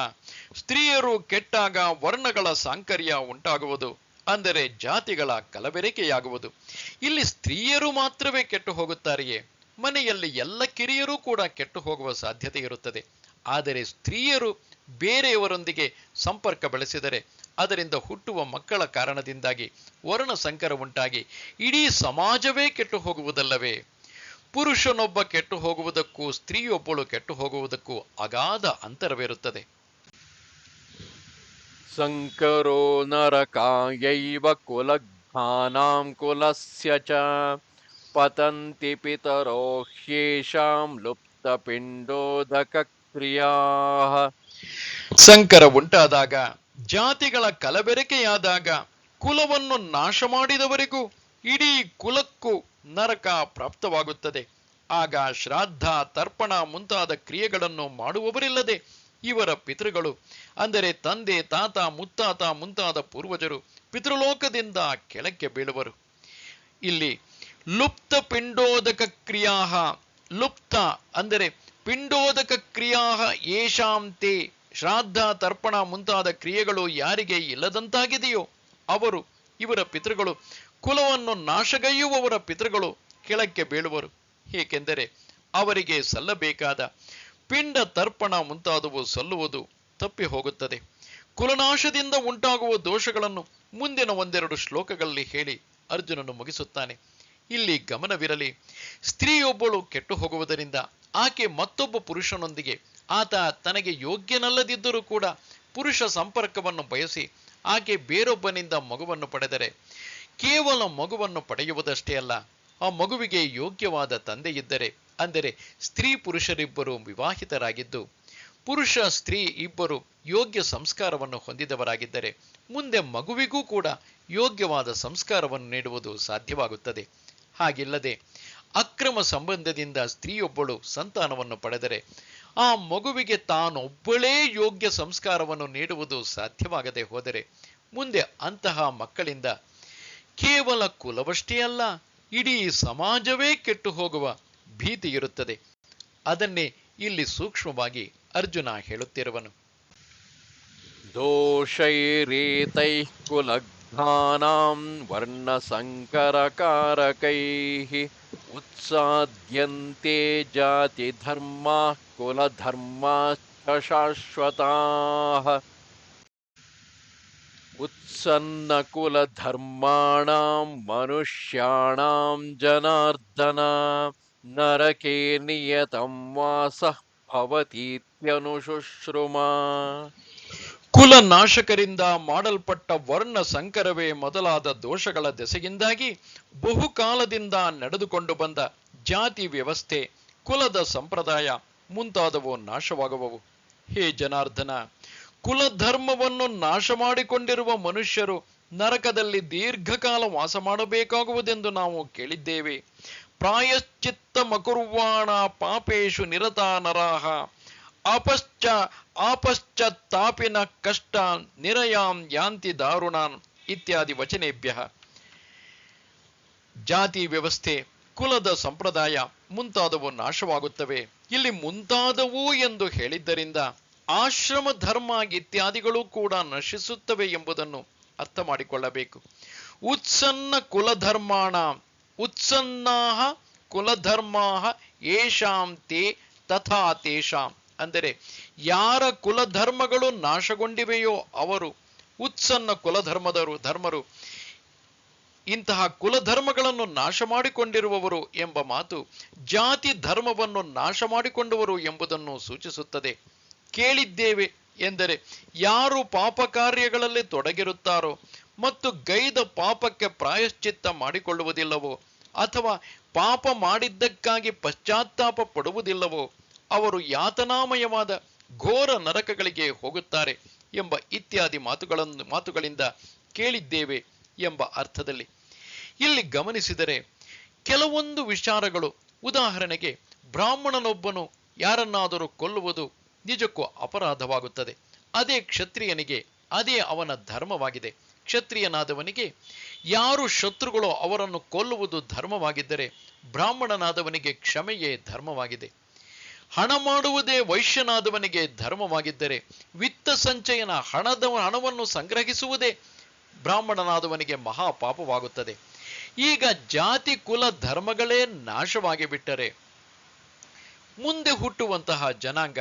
ಸ್ತ್ರೀಯರು ಕೆಟ್ಟಾಗ ವರ್ಣಗಳ ಸಾಂಕರ್ಯ ಉಂಟಾಗುವುದು, ಅಂದರೆ ಜಾತಿಗಳ ಕಲಬೆರಕೆಯಾಗುವುದು. ಇಲ್ಲಿ ಸ್ತ್ರೀಯರು ಮಾತ್ರವೇ ಕೆಟ್ಟು ಹೋಗುತ್ತಾರೆಯೇ? ಮನೆಯಲ್ಲಿ ಎಲ್ಲ ಕಿರಿಯರೂ ಕೂಡ ಕೆಟ್ಟು ಹೋಗುವ ಸಾಧ್ಯತೆ ಇರುತ್ತದೆ. ಆದರೆ ಸ್ತ್ರೀಯರು ಬೇರೆಯವರೊಂದಿಗೆ ಸಂಪರ್ಕ ಬೆಳೆಸಿದರೆ, ಅದರಿಂದ ಹುಟ್ಟುವ ಮಕ್ಕಳ ಕಾರಣದಿಂದಾಗಿ ವರ್ಣ ಸಂಕರ ಉಂಟಾಗಿ ಇಡೀ ಸಮಾಜವೇ ಕೆಟ್ಟು ಹೋಗುವುದಲ್ಲವೇ? ಪುರುಷನೊಬ್ಬ ಕೆಟ್ಟು ಹೋಗುವುದಕ್ಕೂ ಸ್ತ್ರೀಯೊಬ್ಬಳು ಕೆಟ್ಟು ಹೋಗುವುದಕ್ಕೂ ಅಗಾಧ ಅಂತರವಿರುತ್ತದೆ. ಸಂಕರೋ ನರಕಾಯೈವ ಕುಲಘ್ನಾಂ ಕುಲಸ್ಯ ಚ. ಪತಂತಿ ಪಿತರೋ ಹ್ಯೇಷಾಂ ಲುಪ್ತಪಿಂಡೋದಕ ಕ್ರಿಯಾ ಸಂಕರ ಉಂಟಾದಾಗ ಜಾತಿಗಳ ಕಲಬೆರಕೆಯಾದಾಗ ಕುಲವನ್ನು ನಾಶ ಮಾಡಿದವರಿಗೂ ಇಡೀ ಕುಲಕ್ಕೂ ನರಕ ಪ್ರಾಪ್ತವಾಗುತ್ತದೆ. ಆಗ ಶ್ರಾದ್ದ ತರ್ಪಣ ಮುಂತಾದ ಕ್ರಿಯೆಗಳನ್ನು ಮಾಡುವವರಿಲ್ಲದೆ ಇವರ ಪಿತೃಗಳು, ಅಂದರೆ ತಂದೆ, ತಾತ, ಮುತ್ತಾತ ಮುಂತಾದ ಪೂರ್ವಜರು ಪಿತೃಲೋಕದಿಂದ ಕೆಳಕ್ಕೆ ಬೀಳುವರು. ಇಲ್ಲಿ ಲುಪ್ತ ಪಿಂಡೋದಕ ಕ್ರಿಯಾ ಲುಪ್ತ ಅಂದರೆ ಪಿಂಡೋದಕ ಕ್ರಿಯಾ ಯೇಷಾಂತೆ ಶ್ರಾದ್ದ ತರ್ಪಣ ಮುಂತಾದ ಕ್ರಿಯೆಗಳು ಯಾರಿಗೆ ಇಲ್ಲದಂತಾಗಿದೆಯೋ ಅವರು ಇವರ ಪಿತೃಗಳು ಕುಲವನ್ನು ನಾಶಗೈಯುವವರ ಪಿತೃಗಳು ಕೆಳಕ್ಕೆ ಬೀಳುವರು. ಏಕೆಂದರೆ ಅವರಿಗೆ ಸಲ್ಲಬೇಕಾದ ಪಿಂಡ ತರ್ಪಣ ಮುಂತಾದವು ಸಲ್ಲುವುದು ತಪ್ಪಿ ಹೋಗುತ್ತದೆ ಕುಲನಾಶದಿಂದ ಉಂಟಾಗುವ ದೋಷಗಳನ್ನು ಮುಂದಿನ ಒಂದೆರಡು ಶ್ಲೋಕಗಳಲ್ಲಿ ಹೇಳಿ ಅರ್ಜುನನು ಮುಗಿಸುತ್ತಾನೆ. ಇಲ್ಲಿ ಗಮನವಿರಲಿ, ಸ್ತ್ರೀಯೊಬ್ಬಳು ಕೆಟ್ಟು ಹೋಗುವುದರಿಂದ ಆಕೆ ಮತ್ತೊಬ್ಬ ಪುರುಷನೊಂದಿಗೆ ಆತ ತನಗೆ ಯೋಗ್ಯನಲ್ಲದಿದ್ದರೂ ಕೂಡ ಪುರುಷ ಸಂಪರ್ಕವನ್ನು ಬಯಸಿ ಆಕೆ ಬೇರೊಬ್ಬನಿಂದ ಮಗುವನ್ನು ಪಡೆದರೆ ಕೇವಲ ಮಗುವನ್ನು ಪಡೆಯುವುದಷ್ಟೇ ಅಲ್ಲ, ಆ ಮಗುವಿಗೆ ಯೋಗ್ಯವಾದ ತಂದೆ ಇದ್ದರೆ, ಅಂದರೆ ಸ್ತ್ರೀ ಪುರುಷರಿಬ್ಬರು ವಿವಾಹಿತರಾಗಿದ್ದು, ಪುರುಷ ಸ್ತ್ರೀ ಇಬ್ಬರು ಯೋಗ್ಯ ಸಂಸ್ಕಾರವನ್ನು ಹೊಂದಿದವರಾಗಿದ್ದರೆ, ಮುಂದೆ ಮಗುವಿಗೂ ಕೂಡ ಯೋಗ್ಯವಾದ ಸಂಸ್ಕಾರವನ್ನು ನೀಡುವುದು ಸಾಧ್ಯವಾಗುತ್ತದೆ. ಹಾಗಿಲ್ಲದೆ, ಅಕ್ರಮ ಸಂಬಂಧದಿಂದ ಸ್ತ್ರೀಯೊಬ್ಬಳು ಸಂತಾನವನ್ನು ಪಡೆದರೆ, ಆ ಮಗುವಿಗೆ ತಾನೊಬ್ಬಳೇ ಯೋಗ್ಯ ಸಂಸ್ಕಾರವನ್ನು ನೀಡುವುದು ಸಾಧ್ಯವಾಗದೆ ಹೋದರೆ, ಮುಂದೆ ಅಂತಹ ಮಕ್ಕಳಿಂದ ಕೇವಲ ಕುಲವಷ್ಟೇ ಅಲ್ಲ, ಇಡೀ ಸಮಾಜವೇ ಕೆಟ್ಟು ಹೋಗುವ ಭೀತಿ ಇರುತ್ತದೆ. ಅದನ್ನೇ ಇಲ್ಲಿ ಸೂಕ್ಷ್ಮವಾಗಿ ಅರ್ಜುನ ಹೇಳುತ್ತಿರುವನು. ದೋಷೈರೇತೈಃ ಕುಲಘ್ನಾಂ ಕಾರಕೈ ಉತ್ಸಾದ್ಯಂತೆ ಜಾತಿ ಧರ್ಮ ಕುಲಧರ್ಮ ಶಾಶ್ವತಾ उत्सन्नकुलधर्माणां मनुष्याणां जनार्दन नरके नियतं वासः भवतीत्यनुशुश्रुमा ಕುಲನಾಶಕರಿಂದ ಮಾಡಲ್ಪಟ್ಟ ವರ್ಣ ಸಂಕರವೇ ಮೊದಲಾದ ದೋಷಗಳ ದೆಸೆಯಿಂದಾಗಿ ಬಹುಕಾಲದಿಂದ ನಡೆದುಕೊಂಡು ಬಂದ ಜಾತಿ ವ್ಯವಸ್ಥೆ ಕುಲದ ಸಂಪ್ರದಾಯ ಮುಂತಾದವು ನಾಶವಾಗುವವು ಹೇ ಜನಾರ್ದನ ಕುಲಧರ್ಮವನ್ನು ನಾಶ ಮಾಡಿಕೊಂಡಿರುವ ಮನುಷ್ಯರು ನರಕದಲ್ಲಿ ದೀರ್ಘಕಾಲ ವಾಸ ಮಾಡಬೇಕಾಗುವುದೆಂದು ನಾವು ಕೇಳಿದ್ದೇವೆ. ಪ್ರಾಯಶ್ಚಿತ್ತ ಮಕುರ್ವಾಣ ಪಾಪೇಶು ನಿರತ ನರಾಹ. ಅಪಶ್ಚ ತಾಪಿನ ಕಷ್ಟ ನಿರಯಾಂ ಯಾಂತಿ ದಾರುಣಾನ್ ಇತ್ಯಾದಿ ವಚನೇಭ್ಯ. ಜಾತಿ ವ್ಯವಸ್ಥೆ, ಕುಲದ ಸಂಪ್ರದಾಯ ಮುಂತಾದವು ನಾಶವಾಗುತ್ತವೆ. ಇಲ್ಲಿ ಮುಂತಾದವು ಎಂದು ಹೇಳಿದ್ದರಿಂದ ಆಶ್ರಮ, ಧರ್ಮ ಇತ್ಯಾದಿಗಳು ಕೂಡ ನಶಿಸುತ್ತವೆ ಎಂಬುದನ್ನು ಅರ್ಥ ಮಾಡಿಕೊಳ್ಳಬೇಕು ಉತ್ಸನ್ನ ಕುಲಧರ್ಮಾಣ ಉತ್ಸನ್ನಾ ಕುಲಧರ್ಮಾಹ ಯೇಷಾಂ ತೇ ತಥಾ ತೇಷಾಂ. ಅಂದರೆ ಯಾರ ಕುಲಧರ್ಮಗಳು ನಾಶಗೊಂಡಿವೆಯೋ ಅವರು, ಉತ್ಸನ್ನ ಕುಲಧರ್ಮದರು, ಧರ್ಮರು, ಇಂತಹ ಕುಲಧರ್ಮಗಳನ್ನು ನಾಶ ಮಾಡಿಕೊಂಡಿರುವವರು ಎಂಬ ಮಾತು ಜಾತಿ ಧರ್ಮವನ್ನು ನಾಶ ಮಾಡಿಕೊಂಡವರು ಎಂಬುದನ್ನು ಸೂಚಿಸುತ್ತದೆ. ಕೇಳಿದ್ದೇವೆ ಎಂದರೆ ಯಾರು ಪಾಪ ಕಾರ್ಯಗಳಲ್ಲಿ ತೊಡಗಿರುತ್ತಾರೋ ಮತ್ತು ಗೈದ ಪಾಪಕ್ಕೆ ಪ್ರಾಯಶ್ಚಿತ್ತ ಮಾಡಿಕೊಳ್ಳುವುದಿಲ್ಲವೋ ಅಥವಾ ಪಾಪ ಮಾಡಿದ್ದಕ್ಕಾಗಿ ಪಶ್ಚಾತ್ತಾಪ ಪಡುವುದಿಲ್ಲವೋ ಅವರು ಯಾತನಾಮಯವಾದ ಘೋರ ನರಕಗಳಿಗೆ ಹೋಗುತ್ತಾರೆ ಎಂಬ ಇತ್ಯಾದಿ ಮಾತುಗಳನ್ನು ಮಾತುಗಳಿಂದ ಕೇಳಿದ್ದೇವೆ ಎಂಬ ಅರ್ಥದಲ್ಲಿ. ಇಲ್ಲಿ ಗಮನಿಸಿದರೆ ಕೆಲವೊಂದು ವಿಚಾರಗಳು ಉದಾಹರಣೆಗೆ ಬ್ರಾಹ್ಮಣನೊಬ್ಬನು ಯಾರನ್ನಾದರೂ ಕೊಲ್ಲುವುದು ನಿಜಕ್ಕೂ ಅಪರಾಧವಾಗುತ್ತದೆ. ಅದೇ ಕ್ಷತ್ರಿಯನಿಗೆ, ಅದೇ ಅವನ ಧರ್ಮವಾಗಿದೆ. ಕ್ಷತ್ರಿಯನಾದವನಿಗೆ ಯಾರು ಶತ್ರುಗಳೋ ಅವರನ್ನು ಕೊಲ್ಲುವುದು ಧರ್ಮವಾಗಿದ್ದರೆ ಬ್ರಾಹ್ಮಣನಾದವನಿಗೆ ಕ್ಷಮೆಯೇ ಧರ್ಮವಾಗಿದೆ. ಹಣ ಮಾಡುವುದೇ ವೈಶ್ಯನಾದವನಿಗೆ ಧರ್ಮವಾಗಿದ್ದರೆ ವಿತ್ತ ಸಂಚಯನ ಹಣದ ಹಣವನ್ನು ಸಂಗ್ರಹಿಸುವುದೇ ಬ್ರಾಹ್ಮಣನಾದವನಿಗೆ ಮಹಾಪಾಪವಾಗುತ್ತದೆ. ಈಗ ಜಾತಿ, ಕುಲ, ಧರ್ಮಗಳೇ ನಾಶವಾಗಿ ಬಿಟ್ಟರೆ ಮುಂದೆ ಹುಟ್ಟುವಂತಹ ಜನಾಂಗ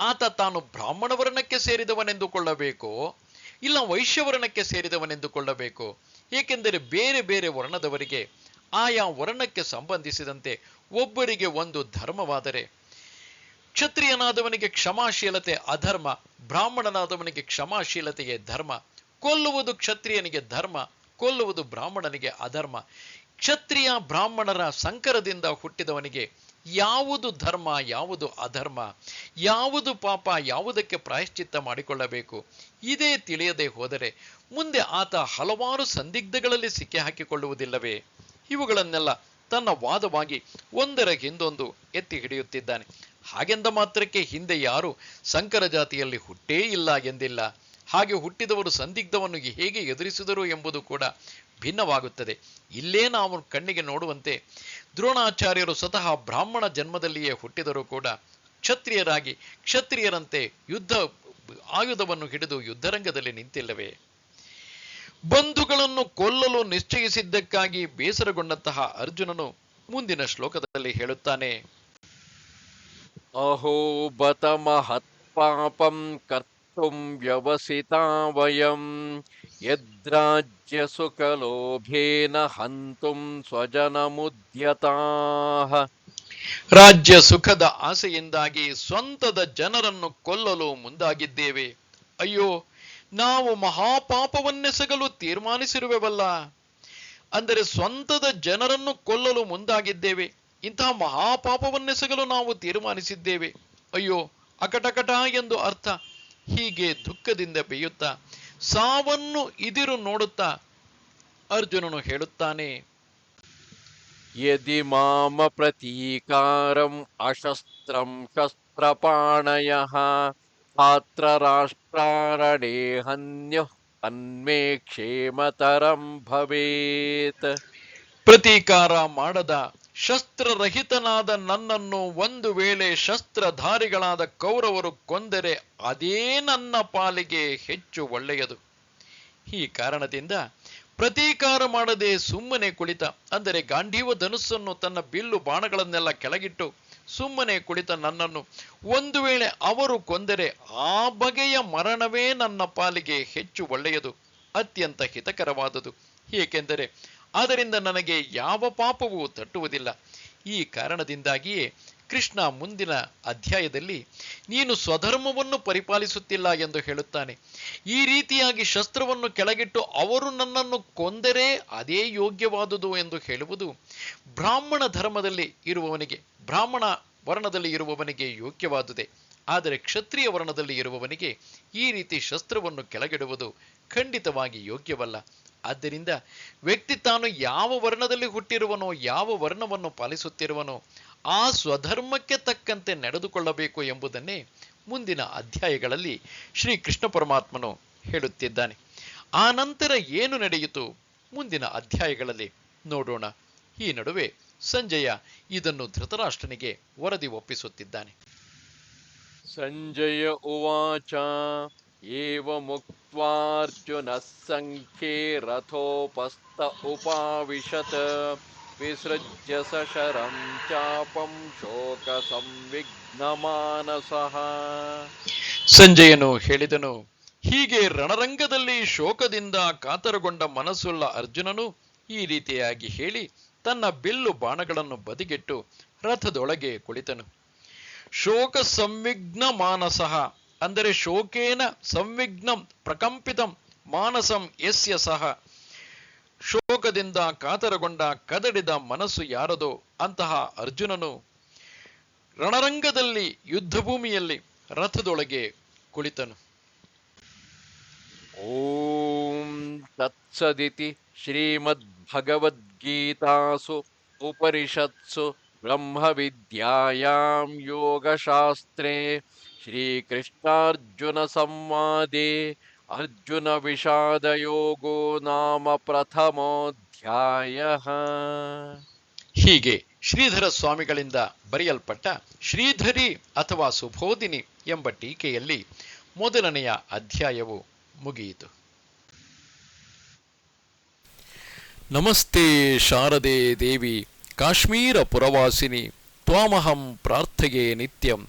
ಆತ ತಾನು ಬ್ರಾಹ್ಮಣ ವರ್ಣಕ್ಕೆ ಸೇರಿದವನೆಂದುಕೊಳ್ಳಬೇಕು? ಇಲ್ಲ ವೈಶ್ಯವರ್ಣಕ್ಕೆ ಸೇರಿದವನೆಂದುಕೊಳ್ಳಬೇಕು? ಏಕೆಂದರೆ ಬೇರೆ ಬೇರೆ ವರ್ಣದವರಿಗೆ ಆಯಾ ವರ್ಣಕ್ಕೆ ಸಂಬಂಧಿಸಿದಂತೆ ಒಬ್ಬರಿಗೆ ಒಂದು ಧರ್ಮವಾದರೆ. ಕ್ಷತ್ರಿಯನಾದವನಿಗೆ ಕ್ಷಮಾಶೀಲತೆ ಅಧರ್ಮ, ಬ್ರಾಹ್ಮಣನಾದವನಿಗೆ ಕ್ಷಮಾಶೀಲತೆಯೇ ಧರ್ಮ, ಕೊಲ್ಲುವುದು ಕ್ಷತ್ರಿಯನಿಗೆ ಧರ್ಮ, ಕೊಲ್ಲುವುದು ಬ್ರಾಹ್ಮಣನಿಗೆ ಅಧರ್ಮ. ಕ್ಷತ್ರಿಯ ಬ್ರಾಹ್ಮಣರ ಸಂಕರದಿಂದ ಹುಟ್ಟಿದವನಿಗೆ ಯಾವುದು ಧರ್ಮ, ಯಾವುದು ಅಧರ್ಮ, ಯಾವುದು ಪಾಪ, ಯಾವುದಕ್ಕೆ ಪ್ರಾಯಶ್ಚಿತ್ತ ಮಾಡಿಕೊಳ್ಳಬೇಕು, ಇದೇ ತಿಳಿಯದೆ ಹೋದರೆ ಮುಂದೆ ಆತ ಹಲವಾರು ಸಂದಿಗ್ಧಗಳಲ್ಲಿ ಸಿಕ್ಕಿ ಹಾಕಿಕೊಳ್ಳುವುದಿಲ್ಲವೇ? ಇವುಗಳನ್ನೆಲ್ಲ ತನ್ನ ವಾದವಾಗಿ ಒಂದರ ಹಿಂದೊಂದು ಎತ್ತಿ ಹಿಡಿಯುತ್ತಿದ್ದಾನೆ. ಹಾಗೆಂದ ಮಾತ್ರಕ್ಕೆ ಹಿಂದೆ ಯಾರು ಸಂಕರ ಜಾತಿಯಲ್ಲಿ ಹುಟ್ಟೇ ಇಲ್ಲ ಎಂದಿಲ್ಲ. ಹಾಗೆ ಹುಟ್ಟಿದವರು ಸಂದಿಗ್ಧವನ್ನು ಹೇಗೆ ಎದುರಿಸಿದರು ಎಂಬುದು ಕೂಡ ಭಿನ್ನವಾಗುತ್ತದೆ. ಇಲ್ಲೇ ನಾವು ಕಣ್ಣಿಗೆ ನೋಡುವಂತೆ ದ್ರೋಣಾಚಾರ್ಯರು ಸ್ವತಃ ಬ್ರಾಹ್ಮಣ ಜನ್ಮದಲ್ಲಿಯೇ ಹುಟ್ಟಿದರೂ ಕೂಡ ಕ್ಷತ್ರಿಯರಾಗಿ, ಕ್ಷತ್ರಿಯರಂತೆ ಯುದ್ಧ, ಆಯುಧವನ್ನು ಹಿಡಿದು ಯುದ್ಧರಂಗದಲ್ಲಿ ನಿಂತಿಲ್ಲವೇ? ಬಂಧುಗಳನ್ನು ಕೊಲ್ಲಲು ನಿಶ್ಚಯಿಸಿದ್ದಕ್ಕಾಗಿ ಬೇಸರಗೊಂಡಂತಹ ಅರ್ಜುನನು ಮುಂದಿನ ಶ್ಲೋಕದಲ್ಲಿ ಹೇಳುತ್ತಾನೆ. ಅಹೋ ಬತ ಮಹತ್ಪಾಪಂ ಕರ್ತು ವ್ಯವಸಿತಾ ವಯಂ ಯದ್ರಾಜ್ಯ ಸುಖಲೋಭೇನ ಹಂತುಂ ಸ್ವಜನಮುದ್ಯತಾಃ ರಾಜ್ಯ ಸುಖದ ಆಸೆಯಿಂದಾಗಿ ಸ್ವಂತದ ಜನರನ್ನು ಕೊಲ್ಲಲು ಮುಂದಾಗಿದ್ದೇವೆ. ಅಯ್ಯೋ, ನಾವು ಮಹಾಪಾಪವನ್ನೆಸಗಲು ತೀರ್ಮಾನಿಸಿರುವೆವಲ್ಲ? ಅಂದರೆ ಸ್ವಂತದ ಜನರನ್ನು ಕೊಲ್ಲಲು ಮುಂದಾಗಿದ್ದೇವೆ. ಇಂತಹ ಮಹಾಪಾಪವನ್ನೆಸಗಲು ನಾವು ತೀರ್ಮಾನಿಸಿದ್ದೇವೆ. ಅಯ್ಯೋ, ಅಕಟಕಟ ಎಂದು ಅರ್ಥ. ಹೀಗೆ ದುಃಖದಿಂದ ಬೇಯುತ್ತಾ ಸಾವನ್ನು ಇದಿರು ನೋಡುತ್ತಾ ಅರ್ಜುನನು ಹೇಳುತ್ತಾನೆ ಯದಿ ಮಾಮ ಪ್ರತೀಕಾರಂ ಅಶಸ್ತ್ರಂ ಶಸ್ತ್ರಪಾಣಯಃ ಪಾತ್ರ ರಾಷ್ಟ್ರಾರಣೇ ಹನ್ಯಃ ಅನ್ಮೇ ಕ್ಷೇಮತರಂ ಭವೇತ್. ಪ್ರತೀಕಾರ ಮಾಡದ ಶಸ್ತ್ರರಹಿತನಾದ ನನ್ನನ್ನು ಒಂದು ವೇಳೆ ಶಸ್ತ್ರಧಾರಿಗಳಾದ ಕೌರವರು ಕೊಂದರೆ ಅದೇ ನನ್ನ ಪಾಲಿಗೆ ಹೆಚ್ಚು ಒಳ್ಳೆಯದು. ಈ ಕಾರಣದಿಂದ ಪ್ರತೀಕಾರ ಮಾಡದೆ ಸುಮ್ಮನೆ ಕುಳಿತ, ಅಂದರೆ ಗಾಂಧೀವ ಧನುಸ್ಸನ್ನು ತನ್ನ ಬಿಲ್ಲು ಬಾಣಗಳನ್ನೆಲ್ಲ ಕೆಳಗಿಟ್ಟು ಸುಮ್ಮನೆ ಕುಳಿತ ನನ್ನನ್ನು ಒಂದು ವೇಳೆ ಅವರು ಕೊಂದರೆ ಆ ಬಗೆಯ ಮರಣವೇ ನನ್ನ ಪಾಲಿಗೆ ಹೆಚ್ಚು ಒಳ್ಳೆಯದು, ಅತ್ಯಂತ ಹಿತಕರವಾದುದು. ಏಕೆಂದರೆ ಅದರಿಂದ ನನಗೆ ಯಾವ ಪಾಪವೂ ತಟ್ಟುವುದಿಲ್ಲ. ಈ ಕಾರಣದಿಂದಾಗಿಯೇ ಕೃಷ್ಣ ಮುಂದಿನ ಅಧ್ಯಾಯದಲ್ಲಿ, ನೀನು ಸ್ವಧರ್ಮವನ್ನು ಪರಿಪಾಲಿಸುತ್ತಿಲ್ಲ ಎಂದು ಹೇಳುತ್ತಾನೆ. ಈ ರೀತಿಯಾಗಿ ಶಸ್ತ್ರವನ್ನು ಕೆಳಗಿಟ್ಟು ಅವರು ನನ್ನನ್ನು ಕೊಂದರೆ ಅದೇ ಯೋಗ್ಯವಾದುದು ಎಂದು ಹೇಳುವುದು ಬ್ರಾಹ್ಮಣ ಧರ್ಮದಲ್ಲಿ ಇರುವವನಿಗೆ, ಬ್ರಾಹ್ಮಣ ವರ್ಣದಲ್ಲಿ ಇರುವವನಿಗೆ ಯೋಗ್ಯವಾದುದೇ. ಆದರೆ ಕ್ಷತ್ರಿಯ ವರ್ಣದಲ್ಲಿ ಇರುವವನಿಗೆ ಈ ರೀತಿ ಶಸ್ತ್ರವನ್ನು ಕೆಳಗಿಡುವುದು ಖಂಡಿತವಾಗಿ ಯೋಗ್ಯವಲ್ಲ. ಆದ್ದರಿಂದ ವ್ಯಕ್ತಿ ತಾನು ಯಾವ ವರ್ಣದಲ್ಲಿ ಹುಟ್ಟಿರುವನೋ, ಯಾವ ವರ್ಣವನ್ನು ಪಾಲಿಸುತ್ತಿರುವನೋ, ಆ ಸ್ವಧರ್ಮಕ್ಕೆ ತಕ್ಕಂತೆ ನಡೆದುಕೊಳ್ಳಬೇಕು ಎಂಬುದನ್ನೇ ಮುಂದಿನ ಅಧ್ಯಾಯಗಳಲ್ಲಿ ಶ್ರೀ ಕೃಷ್ಣ ಪರಮಾತ್ಮನು ಹೇಳುತ್ತಿದ್ದಾನೆ. ಆ ನಂತರ ಏನು ನಡೆಯಿತು? ಮುಂದಿನ ಅಧ್ಯಾಯಗಳಲ್ಲಿ ನೋಡೋಣ. ಈ ನಡುವೆ ಸಂಜಯ ಇದನ್ನು ಧೃತರಾಷ್ಟ್ರನಿಗೆ ವರದಿ ಒಪ್ಪಿಸುತ್ತಿದ್ದಾನೆ. ಸಂಜಯ ಉವಾಚ. ರಥೋಪಸ್ಥ ಉಪಾವಿಶತ್ ವಿಸೃಜ್ಯ ಶರಂ ಚಾಪಂ ಶೋಕ ಸಂವಿಘ್ನಮಾನಸಃ ಸಂಜಯನು ಹೇಳಿದನು, ಹೀಗೆ ರಣರಂಗದಲ್ಲಿ ಶೋಕದಿಂದ ಕಾತರಗೊಂಡ ಮನಸ್ಸುಳ್ಳ ಅರ್ಜುನನು ಈ ರೀತಿಯಾಗಿ ಹೇಳಿ ತನ್ನ ಬಿಲ್ಲು ಬಾಣಗಳನ್ನು ಬದಿಗಿಟ್ಟು ರಥದೊಳಗೆ ಕುಳಿತನು. ಶೋಕ ಸಂವಿಘ್ನ ಮಾನಸಃ ಅಂದರೆ ಶೋಕೇನ ಸಂವಿಘ್ನಂ ಪ್ರಕಂಪಿತಂ ಮಾನಸಂ ಯಸ್ಯ ಸಹ. ಶೋಕದಿಂದ ಕಾತರಗೊಂಡ ಕದಡಿದ ಮನಸ್ಸು ಯಾರದೋ ಅಂತಹ ಅರ್ಜುನನು ರಣರಂಗದಲ್ಲಿ ಯುದ್ಧಭೂಮಿಯಲ್ಲಿ ರಥದೊಳಗೆ ಕುಳಿತನು. ಓಂ ತತ್ಸದಿತಿ ಶ್ರೀಮದ್ಭಗವದ್ಗೀತಾಸು ಉಪರಿಷತ್ಸು ಬ್ರಹ್ಮವಿದ್ಯಾಯಾಂ ಯೋಗಶಾಸ್ತ್ರೇ ಶ್ರೀಕೃಷ್ಣಾರ್ಜುನ ಸಂವಾದೆ ಅರ್ಜುನ ವಿಷಾದಯೋಗೋ ನಾಮ ಪ್ರಥಮೋಧ್ಯಾಯ. ಹೀಗೆ ಶ್ರೀಧರ ಸ್ವಾಮಿಗಳಿಂದ ಬರೆಯಲ್ಪಟ್ಟ ಶ್ರೀಧರಿ ಅಥವಾ ಸುಬೋಧಿನಿ ಎಂಬ ಟೀಕೆಯಲ್ಲಿ ಮೊದಲನೆಯ ಅಧ್ಯಾಯವು ಮುಗಿಯಿತು. ನಮಸ್ತೆ ಶಾರದೆ ದೇವಿ ಕಾಶ್ಮೀರ ಪುರವಾಸಿನಿ ತ್ವಾಮಹಂ ಪ್ರಾರ್ಥೆಯೇ ನಿತ್ಯಂ.